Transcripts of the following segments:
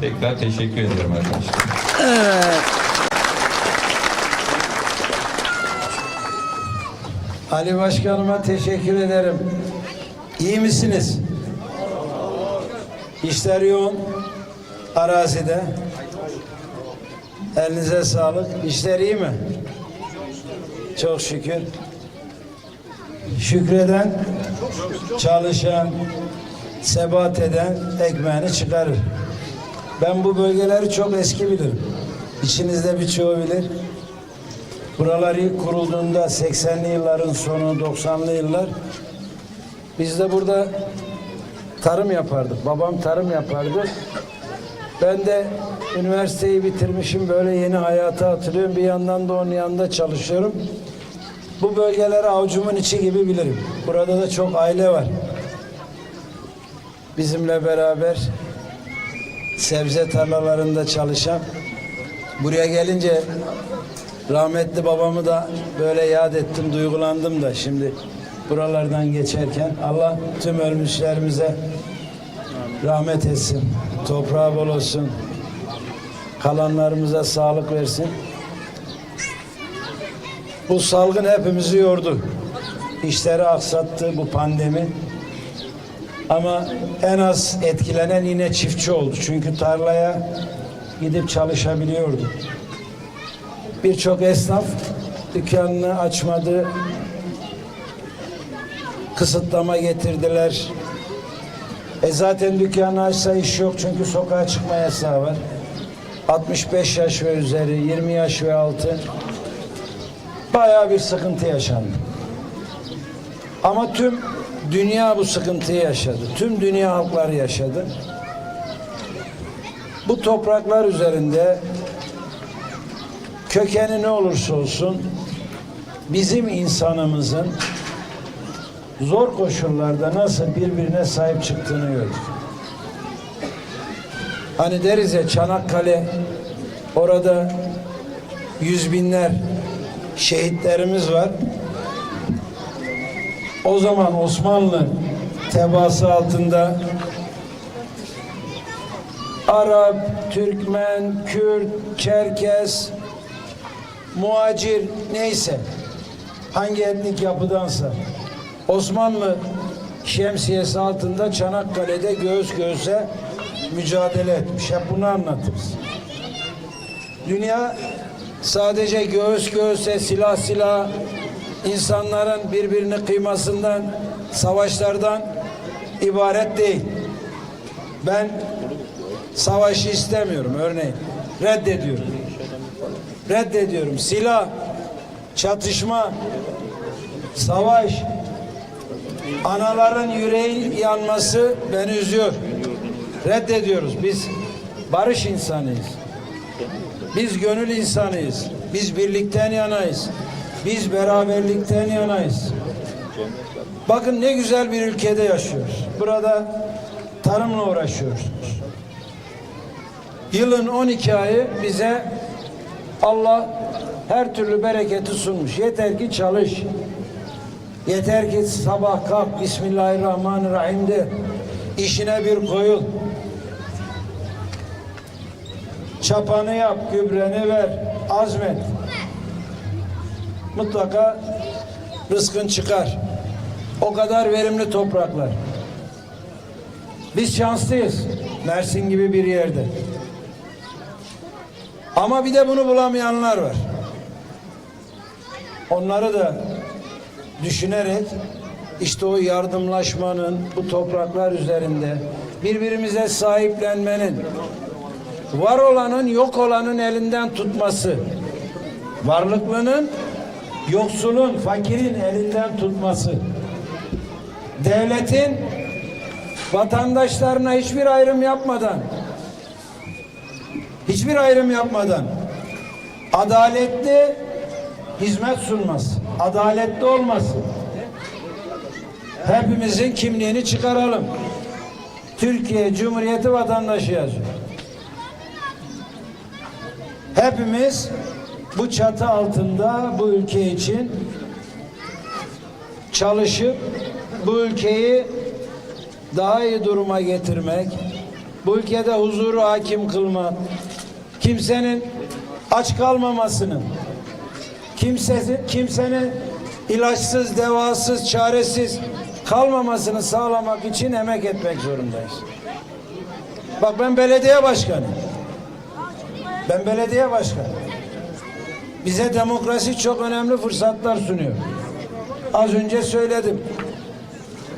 Tekrar teşekkür ediyorum arkadaşlar. Ali Başkanıma teşekkür ederim. İyi misiniz? İşler yoğun. Arazide. Elinize sağlık. İşler iyi mi? Çok şükür. Şükreden, çalışan, sebat eden ekmeğini çıkarır. Ben bu bölgeleri çok eski bilirim. İçinizde birçoğu bilir. Buralar ilk kurulduğunda 80'li yılların sonu 90'lı yıllar biz de burada tarım yapardık. Babam tarım yapardı. Ben de üniversiteyi bitirmişim böyle yeni hayata atılıyorum. Bir yandan da onun yanında çalışıyorum. Bu bölgeleri avucumun içi gibi bilirim. Burada da çok aile var. Bizimle beraber sebze tarlalarında çalışan buraya gelince rahmetli babamı da böyle yad ettim, duygulandım da şimdi buralardan geçerken Allah tüm ölmüşlerimize rahmet etsin. Toprağı bol olsun. Kalanlarımıza sağlık versin. Bu salgın hepimizi yordu. İşleri aksattı bu pandemi. Ama en az etkilenen yine çiftçi oldu. Çünkü tarlaya gidip çalışabiliyordu. Birçok esnaf dükkanını açmadı. Kısıtlama getirdiler. E zaten dükkanı açsa iş yok çünkü sokağa çıkma yasağı var. 65 yaş ve üzeri, 20 yaş ve altı bayağı bir sıkıntı yaşandı. Ama tüm dünya bu sıkıntıyı yaşadı. Tüm dünya halkları yaşadı. Bu topraklar üzerinde kökeni ne olursa olsun bizim insanımızın zor koşullarda nasıl birbirine sahip çıktığını gördük. Hani deriz ya Çanakkale orada yüz binler şehitlerimiz var. O zaman Osmanlı tebaası altında Arap, Türkmen, Kürt, Çerkes, muacir neyse hangi etnik yapıdansa Osmanlı şemsiyesi altında Çanakkale'de göğüs göğüse mücadele etmiş. Hep bunu anlatırız. Dünya sadece göğüs göğüse silah silah insanların birbirini kıymasından savaşlardan ibaret değil. Ben savaşı istemiyorum örneğin. Reddediyorum. Reddediyorum. Silah, çatışma, savaş, anaların yüreği yanması beni üzüyor. Reddediyoruz. Biz barış insanıyız. Biz gönül insanıyız. Biz birlikten yanayız. Biz beraberlikten yanayız. Bakın ne güzel bir ülkede yaşıyoruz. Burada tarımla uğraşıyoruz. Yılın 12 ayı bize Allah her türlü bereketi sunmuş. Yeter ki çalış. Yeter ki sabah kalk Bismillahirrahmanirrahim de işine bir koyul. Çapanı yap, gübreni ver, azmet. Mutlaka rızkın çıkar. O kadar verimli topraklar. Biz şanslıyız. Mersin gibi bir yerde. Ama bir de bunu bulamayanlar var. Onları da düşünerek işte o yardımlaşmanın bu topraklar üzerinde birbirimize sahiplenmenin var olanın yok olanın elinden tutması varlıklının yoksulun fakirin elinden tutması devletin vatandaşlarına hiçbir ayrım yapmadan hiçbir ayrım yapmadan adaletli hizmet sunması, adaletli olması. Hepimizin kimliğini çıkaralım. Türkiye Cumhuriyeti vatandaşı yazıyor. Hepimiz bu çatı altında bu ülke için çalışıp bu ülkeyi daha iyi duruma getirmek, bu ülkede huzuru hakim kılmak, kimsenin aç kalmamasını, kimsesi, kimsenin ilaçsız, devasız, çaresiz kalmamasını sağlamak için emek etmek zorundayız. Bak ben belediye başkanı. Ben belediye başkanı. Bize demokrasi çok önemli fırsatlar sunuyor. Az önce söyledim.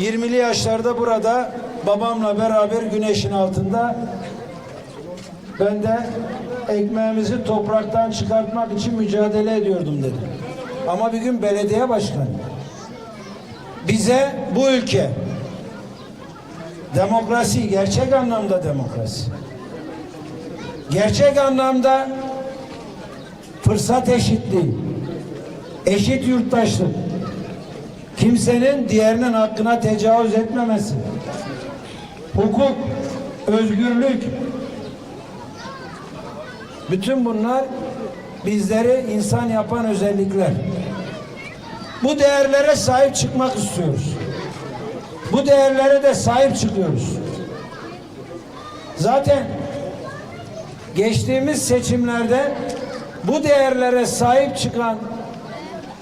20'li yaşlarda burada babamla beraber güneşin altında ben de ekmeğimizi topraktan çıkartmak için mücadele ediyordum dedi. Ama bir gün belediye başkanı bize bu ülke demokrasi, gerçek anlamda demokrasi gerçek anlamda fırsat eşitliği, eşit yurttaşlık, kimsenin diğerinin hakkına tecavüz etmemesi, hukuk, özgürlük, bütün bunlar bizleri insan yapan özellikler. Bu değerlere sahip çıkmak istiyoruz. Bu değerlere de sahip çıkıyoruz. Zaten geçtiğimiz seçimlerde bu değerlere sahip çıkan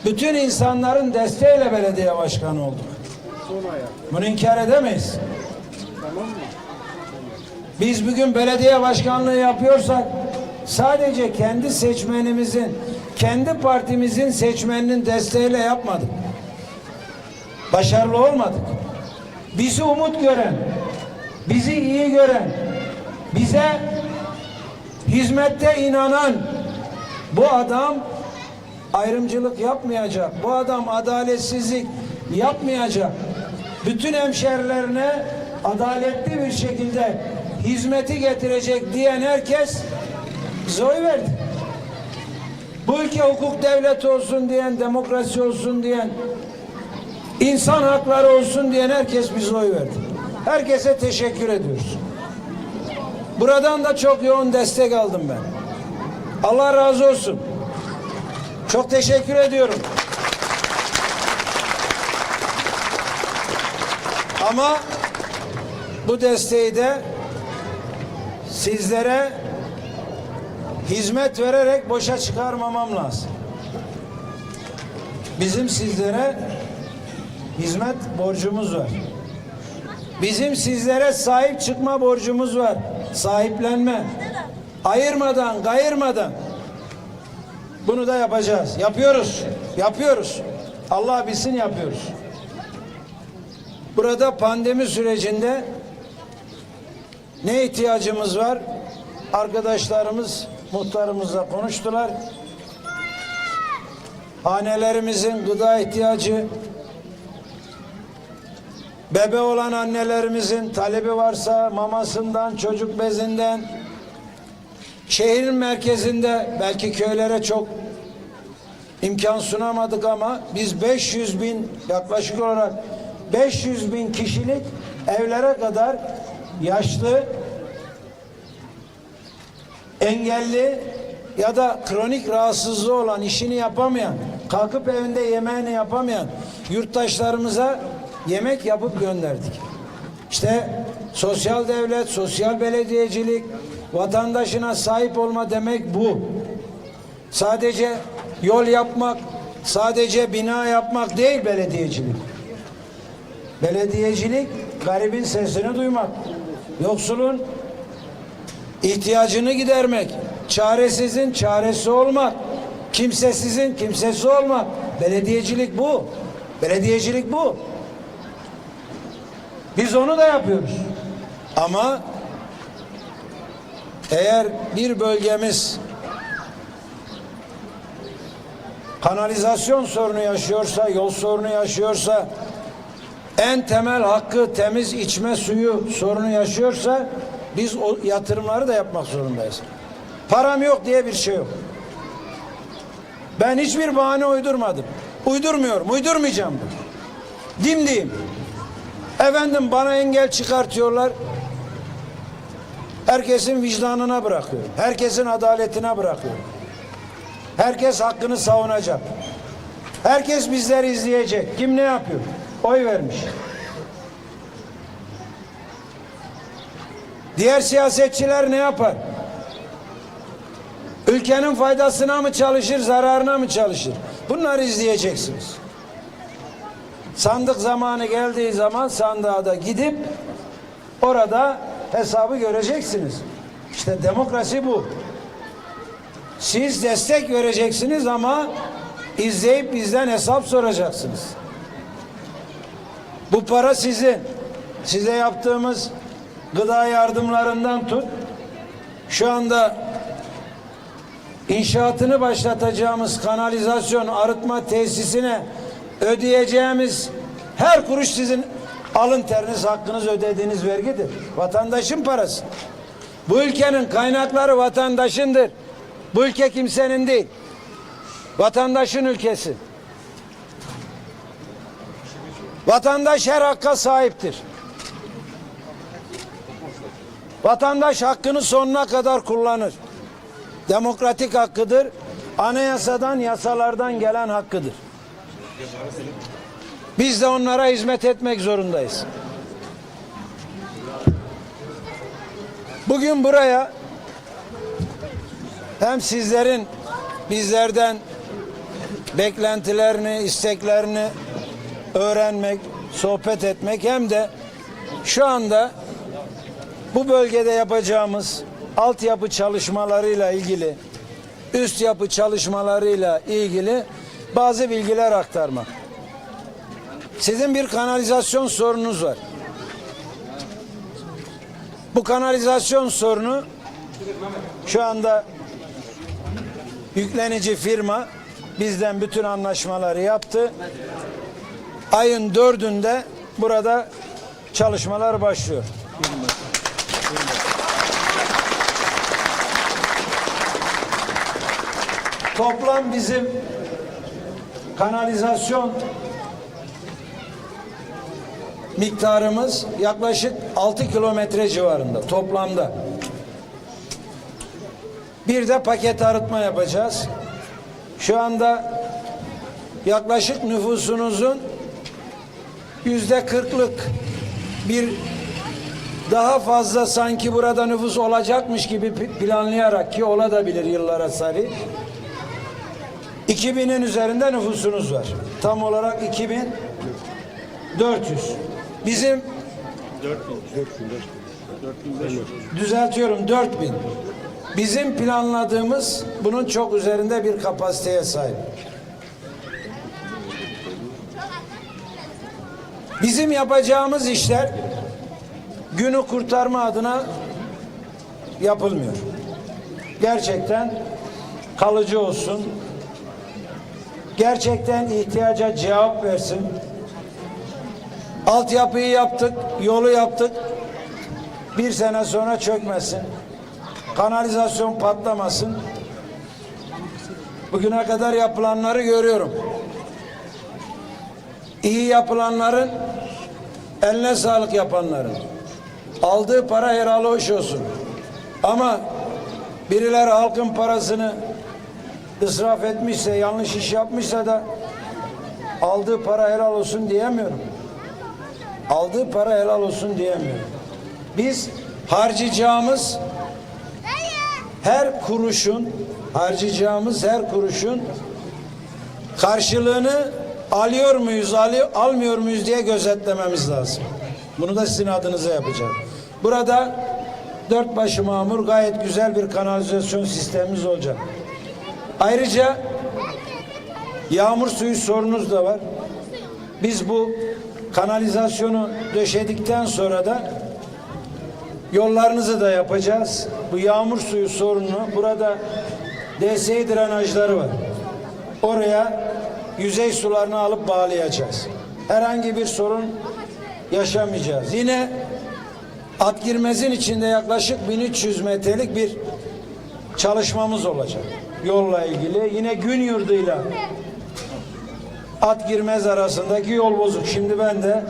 bütün insanların desteğiyle belediye başkanı olduk. Bunu inkar edemeyiz. Biz bugün belediye başkanlığı yapıyorsak sadece kendi seçmenimizin, kendi partimizin seçmeninin desteğiyle yapmadık. Başarılı olmadık. Bizi umut gören, bizi iyi gören, bize hizmette inanan bu adam ayrımcılık yapmayacak. Bu adam adaletsizlik yapmayacak. Bütün hemşerilerine adaletli bir şekilde hizmeti getirecek diyen herkes bize oy verdi. Bu ülke hukuk devleti olsun diyen, demokrasi olsun diyen, insan hakları olsun diyen herkes bize oy verdi. Herkese teşekkür ediyoruz. Buradan da çok yoğun destek aldım ben. Allah razı olsun. Çok teşekkür ediyorum. Ama bu desteği de sizlere hizmet vererek boşa çıkarmamam lazım. Bizim sizlere hizmet borcumuz var. Bizim sizlere sahip çıkma borcumuz var. Sahiplenme. Ayırmadan, gayırmadan. Bunu da yapacağız. Yapıyoruz. Yapıyoruz. Allah bilsin yapıyoruz. Burada pandemi sürecinde ne ihtiyacımız var? Arkadaşlarımız muhtarımızla konuştular. Hanelerimizin gıda ihtiyacı, bebe olan annelerimizin talebi varsa mamasından, çocuk bezinden, şehrin merkezinde belki köylere çok imkan sunamadık ama biz 500 bin yaklaşık olarak 500 bin kişilik evlere kadar yaşlı engelli ya da kronik rahatsızlığı olan işini yapamayan kalkıp evinde yemeğini yapamayan yurttaşlarımıza yemek yapıp gönderdik. İşte sosyal devlet, sosyal belediyecilik, vatandaşına sahip olma demek bu. Sadece yol yapmak, sadece bina yapmak değil belediyecilik. Belediyecilik garibin sesini duymak, yoksulun ihtiyacını gidermek, çaresizin çaresi olmak, kimsesizin kimsesi olmak. Belediyecilik bu. Belediyecilik bu. Biz onu da yapıyoruz. Ama eğer bir bölgemiz kanalizasyon sorunu yaşıyorsa, yol sorunu yaşıyorsa, en temel hakkı temiz içme suyu sorunu yaşıyorsa biz o yatırımları da yapmak zorundayız. Param yok diye bir şey yok. Ben hiçbir bahane uydurmadım. Uydurmuyorum, uydurmayacağım da. Dimdiyim. Efendim bana engel çıkartıyorlar. Herkesin vicdanına bırakıyorum. Herkesin adaletine bırakıyorum. Herkes hakkını savunacak. Herkes bizleri izleyecek. Kim ne yapıyor? Oy vermiş. Diğer siyasetçiler ne yapar? Ülkenin faydasına mı çalışır, zararına mı çalışır? Bunları izleyeceksiniz. Sandık zamanı geldiği zaman sandığa da gidip orada hesabı göreceksiniz. İşte demokrasi bu. Siz destek vereceksiniz ama izleyip bizden hesap soracaksınız. Bu para sizin. Size yaptığımız gıda yardımlarından tut. Şu anda inşaatını başlatacağımız kanalizasyon arıtma tesisine ödeyeceğimiz her kuruş sizin alın teriniz hakkınız ödediğiniz vergidir. Vatandaşın parası. Bu ülkenin kaynakları vatandaşındır. Bu ülke kimsenin değil. Vatandaşın ülkesi. Vatandaş her hakka sahiptir. Vatandaş hakkını sonuna kadar kullanır. Demokratik hakkıdır. Anayasadan, yasalardan gelen hakkıdır. Biz de onlara hizmet etmek zorundayız. Bugün buraya hem sizlerin bizlerden beklentilerini, isteklerini öğrenmek, sohbet etmek hem de şu anda bu bölgede yapacağımız altyapı çalışmalarıyla ilgili, üst yapı çalışmalarıyla ilgili bazı bilgiler aktarmak. Sizin bir kanalizasyon sorununuz var. Bu kanalizasyon sorunu şu anda yüklenici firma bizden bütün anlaşmaları yaptı. Ayın dördünde burada çalışmalar başlıyor. Toplam bizim kanalizasyon miktarımız yaklaşık 6 kilometre civarında toplamda. Bir de paket arıtma yapacağız. Şu anda yaklaşık nüfusunuzun yüzde kırklık bir daha fazla sanki burada nüfus olacakmış gibi planlayarak ki olabilir yıllara sarı. 2000'in üzerinde nüfusunuz var. Tam olarak 2400. Bizim düzeltiyorum 4000. Bizim planladığımız bunun çok üzerinde bir kapasiteye sahip. Bizim yapacağımız işler günü kurtarma adına yapılmıyor. Gerçekten kalıcı olsun. Gerçekten ihtiyaca cevap versin. Altyapıyı yaptık, yolu yaptık. Bir sene sonra çökmesin. Kanalizasyon patlamasın. Bugüne kadar yapılanları görüyorum. İyi yapılanların eline sağlık yapanların. Aldığı para helal hoş olsun. Ama birileri halkın parasını israf etmişse, yanlış iş yapmışsa da aldığı para helal olsun diyemiyorum. Aldığı para helal olsun diyemiyorum. Biz harcayacağımız her kuruşun harcayacağımız her kuruşun karşılığını alıyor muyuz, alıyor, almıyor muyuz diye gözetlememiz lazım. Bunu da sizin adınıza yapacağım. Burada dört başı mamur gayet güzel bir kanalizasyon sistemimiz olacak. Ayrıca yağmur suyu sorunuz da var. Biz bu kanalizasyonu döşedikten sonra da yollarınızı da yapacağız. Bu yağmur suyu sorunu burada DSİ drenajları var. Oraya yüzey sularını alıp bağlayacağız. Herhangi bir sorun yaşamayacağız. Yine at girmezin içinde yaklaşık 1300 metrelik bir çalışmamız olacak. Yolla ilgili. Yine gün yurduyla at girmez arasındaki yol bozuk. Şimdi ben de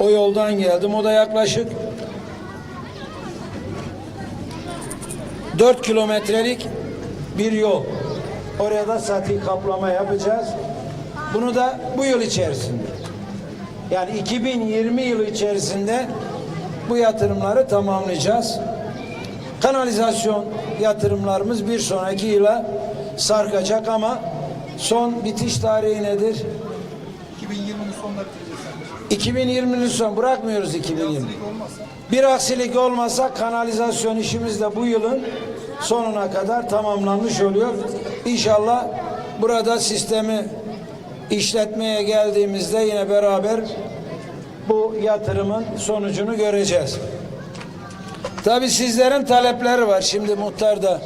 o yoldan geldim. O da yaklaşık 4 kilometrelik bir yol. Oraya da sati kaplama yapacağız. Bunu da bu yıl içerisinde. Yani 2020 yılı içerisinde bu yatırımları tamamlayacağız. Kanalizasyon yatırımlarımız bir sonraki yıla sarkacak ama son bitiş tarihi nedir? 2020'nin sonunda bitireceğiz. 2020'nin son bırakmıyoruz 2020. Aksilik olmazsa Bir aksilik olmazsa kanalizasyon işimiz de bu yılın sonuna kadar tamamlanmış oluyor. İnşallah burada sistemi işletmeye geldiğimizde yine beraber bu yatırımın sonucunu göreceğiz. Tabi sizlerin talepleri var. Şimdi muhtar da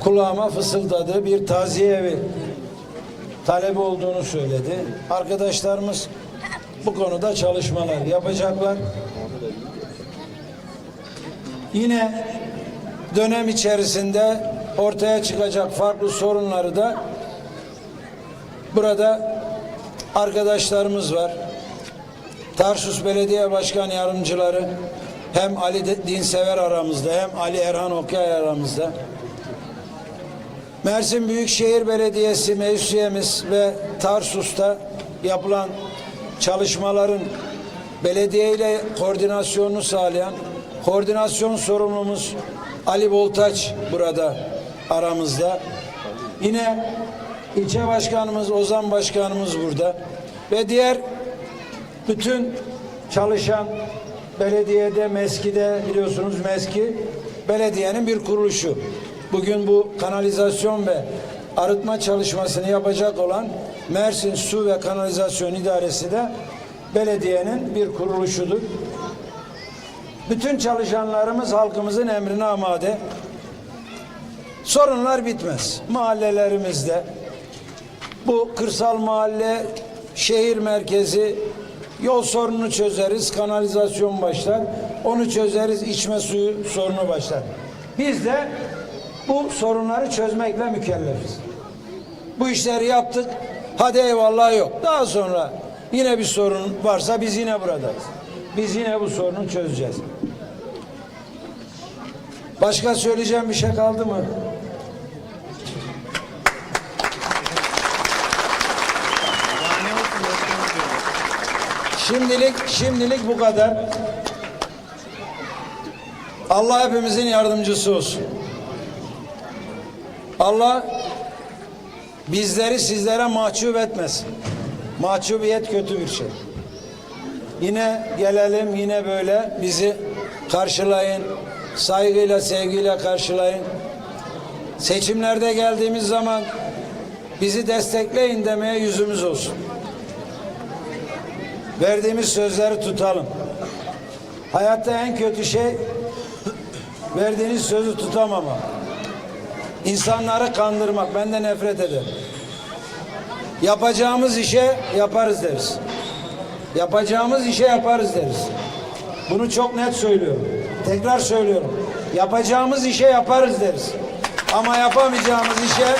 kulağıma fısıldadı. Bir taziye evi talebi olduğunu söyledi. Arkadaşlarımız bu konuda çalışmalar yapacaklar. Yine dönem içerisinde ortaya çıkacak farklı sorunları da burada arkadaşlarımız var. Tarsus Belediye Başkan Yardımcıları hem Ali Dinsever aramızda hem Ali Erhan Okyay aramızda. Mersin Büyükşehir Belediyesi mevsiyemiz ve Tarsus'ta yapılan çalışmaların belediye ile koordinasyonunu sağlayan koordinasyon sorumlumuz Ali Boltaç burada aramızda. Yine ilçe başkanımız Ozan başkanımız burada ve diğer bütün çalışan belediyede, MESKİ'de biliyorsunuz MESKİ belediyenin bir kuruluşu. Bugün bu kanalizasyon ve arıtma çalışmasını yapacak olan Mersin Su ve Kanalizasyon İdaresi de belediyenin bir kuruluşudur. Bütün çalışanlarımız halkımızın emrine amade. Sorunlar bitmez. Mahallelerimizde bu kırsal mahalle, şehir merkezi yol sorununu çözeriz, kanalizasyon başlar. Onu çözeriz, içme suyu sorunu başlar. Biz de bu sorunları çözmekle mükellefiz. Bu işleri yaptık. Hadi eyvallah yok. Daha sonra yine bir sorun varsa biz yine buradayız. Biz yine bu sorunu çözeceğiz. Başka söyleyeceğim bir şey kaldı mı? Şimdilik şimdilik bu kadar. Allah hepimizin yardımcısı olsun. Allah bizleri sizlere mahcup etmesin. Mahcubiyet kötü bir şey. Yine gelelim yine böyle bizi karşılayın. Saygıyla sevgiyle karşılayın. Seçimlerde geldiğimiz zaman bizi destekleyin demeye yüzümüz olsun. Verdiğimiz sözleri tutalım. Hayatta en kötü şey verdiğiniz sözü tutamama. İnsanları kandırmak. Ben de nefret ederim. Yapacağımız işe yaparız deriz. Yapacağımız işe yaparız deriz. Bunu çok net söylüyorum. Tekrar söylüyorum. Yapacağımız işe yaparız deriz. Ama yapamayacağımız işe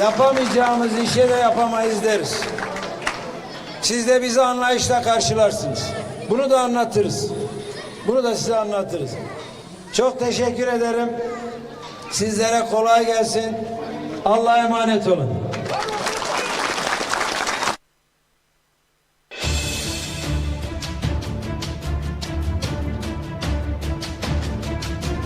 yapamayacağımız işe de yapamayız deriz. Siz de bizi anlayışla karşılarsınız. Bunu da anlatırız. Bunu da size anlatırız. Çok teşekkür ederim. Sizlere kolay gelsin. Allah'a emanet olun.